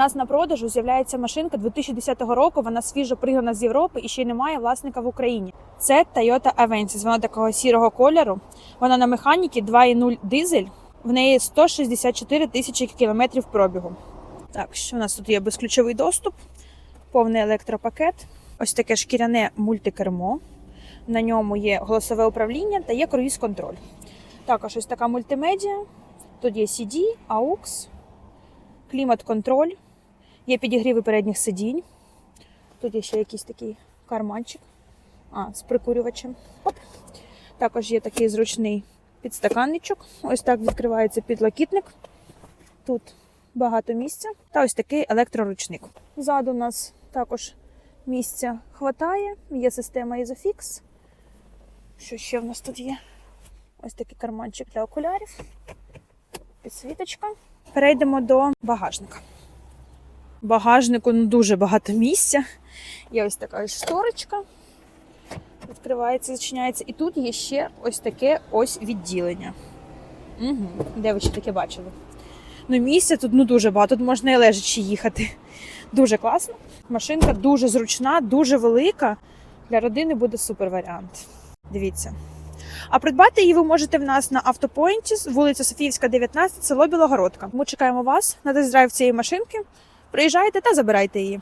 У нас на продажу з'являється машинка 2010 року. Вона свіжо пригнана з Європи і ще й немає власника в Україні. Це Toyota Avensis. Вона такого сірого кольору. Вона на механіки 2.0 дизель. В неї 164 тисячі кілометрів пробігу. Так, що у нас тут є безключовий доступ, повний електропакет, ось таке шкіряне мультикермо. На ньому є голосове управління та є круїз-контроль. Також ось така мультимедіа. Тут є CD, AUX, клімат-контроль, є підігріви передніх сидінь. Тут є ще якийсь такий карманчик а, з прикурювачем. Оп. Також є такий зручний підстаканничок. Ось так відкривається підлокітник. Тут багато місця. Та ось такий електроручник. Ззаду у нас також місця хватає, є система Isofix. Що ще в нас тут є? Ось такий карманчик для окулярів, підсвіточка. Перейдемо до багажника. Багажнику ну, дуже багато місця. Є ось така ось шторочка. Відкривається, зачиняється. І тут є ще ось таке ось відділення. Угу. Де ви ще таке бачили? Ну, місця тут ну, дуже багато, тут можна і лежачи їхати. Дуже класно. Машинка дуже зручна, дуже велика. Для родини буде супер варіант. Дивіться. А придбати її ви можете в нас на автопоінті, вулиця Софіївська, 19, село Білогородка. Ми чекаємо вас на тест-драйв цієї машинки. Приїжджайте та забирайте її.